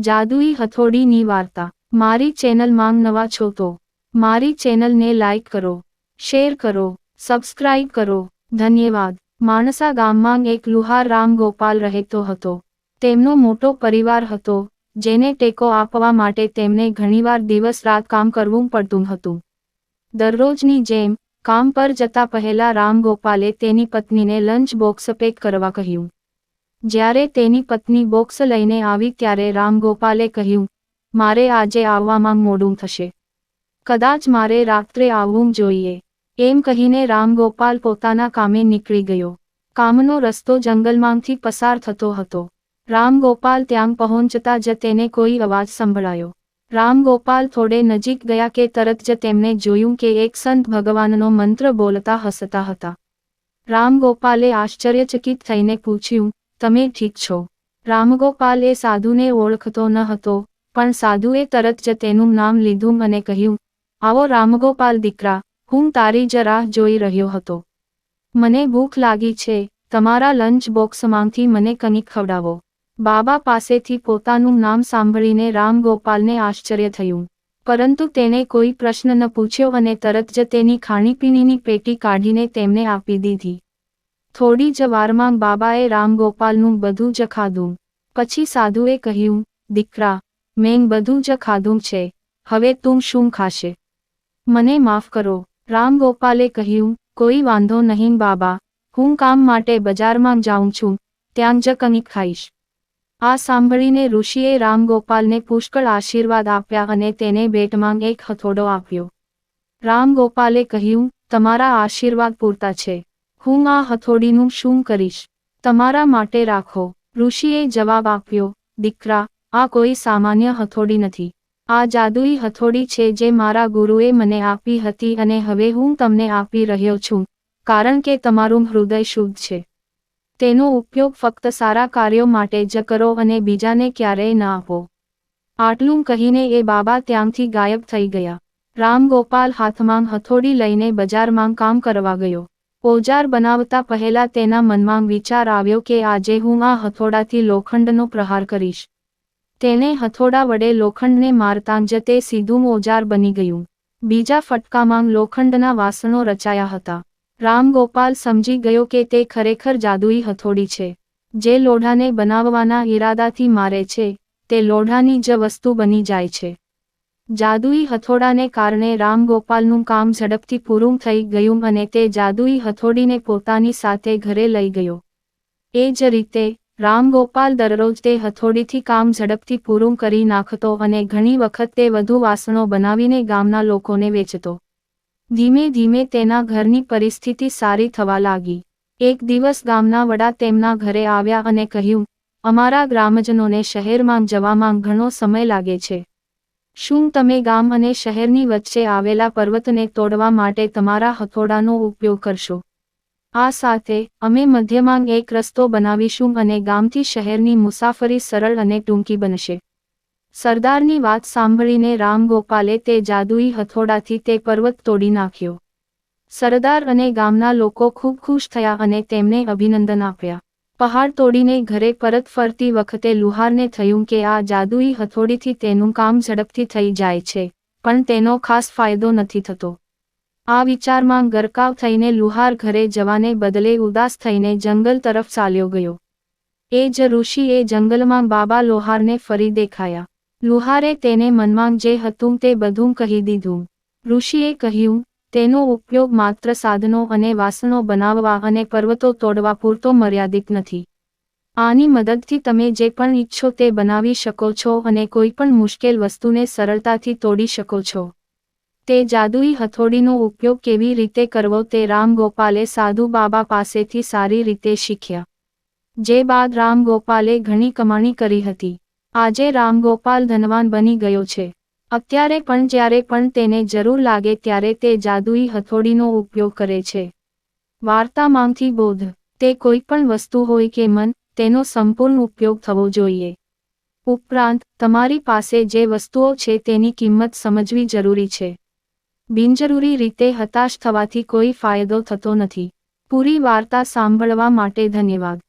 જાદુઈ હથોડીની વાર્તા. મારી ચેનલ માંગ નવા છો તો મારી ચેનલને લાઇક કરો, શેર કરો, સબસ્ક્રાઇબ કરો. ધન્યવાદ. માણસા ગામમાં એક લુહાર રામ ગોપાલ રહેતો હતો. તેમનો મોટો પરિવાર હતો, જેને ટેકો આપવા માટે તેમને ઘણીવાર દિવસ રાત કામ કરવું પડતું હતું. દરરોજની જેમ, કામ પર જતા પહેલા રામ ગોપાલે તેની પત્નીને લંચ બોક્સ પેક કરવા કહ્યું. જ્યારે તેની પત્ની બોક્સ લઈને આવી ત્યારે રામગોપાલે કહ્યું, મારે આજે આવવામાં મોડું થશે. કદાચ મારે રાત્રે આવવું જોઈએ. એમ કહીને રામગોપાલ પોતાના કામે નીકળી ગયો. કામનો રસ્તો જંગલમાંથી પસાર થતો હતો. રામગોપાલ ત્યાં પહોંચતા જ તેને કોઈ અવાજ સંભળાયો. રામગોપાલ થોડે નજીક ગયા કે તરત જ તેમને જોયું કે એક સંત ભગવાનનો મંત્ર બોલતા હસતા હતા. રામગોપાલે આશ્ચર્યચકિત થઈને પૂછ્યું તમે ઠીક છો. રામગોપાલ એ સાધુને ઓળખતો ન હતો, પણ સાધુએ તરત જ તેનું નામ લીધું અને કહ્યું, આવો રામગોપાલ દીકરા, હું તારી જ રાહ જોઈ રહ્યો હતો. મને ભૂખ લાગી છે, તમારા લંચ બોક્સમાંથી મને કંઈક ખવડાવો. બાબા પાસેથી પોતાનું નામ સાંભળીને રામગોપાલને આશ્ચર્ય થયું. પરંતુ તેને કોઈ પ્રશ્ન ન પૂછ્યો અને તરત જ તેની ખાણીપીણીની પેટી કાઢીને તેમને આપી દીધી. થોડી જ વારમાં બાબાએ રામગોપાલનું બધું જ ખાધું. પછી સાધુએ કહ્યું, દીકરા, મેં બધું જ ખાધું છે. હવે તું શું ખાશે? મને માફ કરો. રામગોપાલે કહ્યું, કોઈ વાંધો નહીં બાબા. હું કામ માટે બજારમાં જાઉં છું. ત્યાં જ કંઈક ખાઈશ. આ સાંભળીને ઋષિએ રામગોપાલને પુષ્કળ આશીર્વાદ આપ્યા અને તેને ભેટમાં એક હથોડો આપ્યો. રામગોપાલે કહ્યું, તમારા આશીર્વાદ પૂરતા છે. હું આ હથોડીનું શું કરીશ? તમારા માટે રાખો. ઋષિએ જવાબ આપ્યો, દીકરા, આ કોઈ સામાન્ય હથોડી નથી. આ જાદુઈ હથોડી છે જે મારા ગુરુએ મને આપી હતી અને હવે હું તમને આપી રહ્યો છું, કારણ કે તમારું હૃદય શુદ્ધ છે. તેનો ઉપયોગ ફક્ત સારા કાર્યો માટે જ કરો અને બીજાને ક્યારેય ન આપો. આટલું કહીને એ બાબા ત્યાંથી ગાયબ થઈ ગયા. રામગોપાલ હાથમાં હથોડી લઈને બજારમાં કામ કરવા ગયો. ઓજાર બનાવતા પહેલા તેના મનમાં વિચાર આવ્યો કે આજે હું આ હથોડાથી લોખંડનો પ્રહાર કરીશ. તેને હથોડા વડે લોખંડને મારતાં જ તે સીધું ઓજાર બની ગયું. બીજા ફટકામાં લોખંડના વાસણો રચાયા હતા. રામગોપાલ સમજી ગયો કે તે ખરેખર જાદુઈ હથોડી છે. જે લોઢાને બનાવવાના ઈરાદાથી મારે છે, તે લોઢાની જ વસ્તુ બની જાય છે. જાદુઈ હથોડાને કારણે રામગોપાલનું કામ ઝડપથી પૂરું થઈ ગયું અને તે જાદુઈ હથોડીને પોતાની સાથે ઘરે લઈ ગયો. એ જ રીતે રામગોપાલ દરરોજ તે હથોડીથી કામ ઝડપથી પૂરું કરી નાખતો અને ઘણી વખત તે વધુ વાસણો બનાવીને ગામના લોકોને વેચતો. ધીમે ધીમે તેના ઘરની પરિસ્થિતિ સારી થવા લાગી. એક દિવસ ગામના વડા તેમના ઘરે આવ્યા અને કહ્યું, અમારા ગ્રામજનોને શહેરમાં જવામાં ઘણો સમય લાગે છે. શું તમે ગામ અને શહેરની વચ્ચે આવેલા પર્વતને તોડવા માટે તમારા હથોડાનો ઉપયોગ કરશો? આ સાથે, અમે મધ્યમાં એક રસ્તો બનાવીશું અને ગામથી શહેરની મુસાફરી સરળ અને ટૂંકી બનશે. સરદારની વાત સાંભળીને રામગોપાલે તે જાદુઈ હથોડાથી તે પર્વત તોડી નાખ્યો. સરદાર અને ગામના લોકો ખૂબ ખુશ થયા અને તેમને અભિનંદન આપ્યા. પહાડ તોડીને ઘરે પરત ફરતી વખતે લુહારને થયું કે આ જાદુઈ હથોડીથી તેનું કામ ઝડપથી થઈ જાય છે, પણ તેનો ખાસ ફાયદો નથી થતો. આ વિચારમાં ગરકાવ થઈને લુહાર ઘરે જવાને બદલે ઉદાસ થઈને જંગલ તરફ ચાલ્યો ગયો. એ જ ઋષિએ જંગલમાં બાબા લોહારને ફરી દેખાયા. લુહારે તેને મનમાં જે હતું તે બધું કહી દીધું. ઋષિએ કહ્યું તેનો ઉપયોગ માત્ર સાધનો અને વાસણો બનાવવા અને પર્વતો તોડવા પૂરતો મર્યાદિત નથી. આની મદદથી તમે જે પણ ઈચ્છો તે બનાવી શકો છો અને કોઈ પણ મુશ્કેલ વસ્તુને સરળતાથી તોડી શકો છો. તે જાદુઈ હથોડીનો ઉપયોગ કેવી રીતે કરવો તે રામ ગોપાલે સાધુ બાબા પાસેથી સારી રીતે શીખ્યા. જે બાદ રામ ગોપાલે ઘણી કમાણી કરી હતી. આજે રામ ગોપાલ ધનવાન બની ગયો છે. અત્યારે પણ જ્યારે પણ તેને જરૂર લાગે ત્યારે તે જાદુઈ હથોડીનો ઉપયોગ કરે છે. વાર્તામાંથી બોધ, તે કોઈ પણ વસ્તુ હોય કે મન, તેનો સંપૂર્ણ ઉપયોગ થવો જોઈએ. ઉપરાંત, તમારી પાસે જે વસ્તુઓ છે તેની કિંમત સમજવી જરૂરી છે. બિનજરૂરી રીતે હતાશ થવાથી કોઈ ફાયદો થતો નથી. પૂરી વાર્તા સાંભળવા માટે ધન્યવાદ.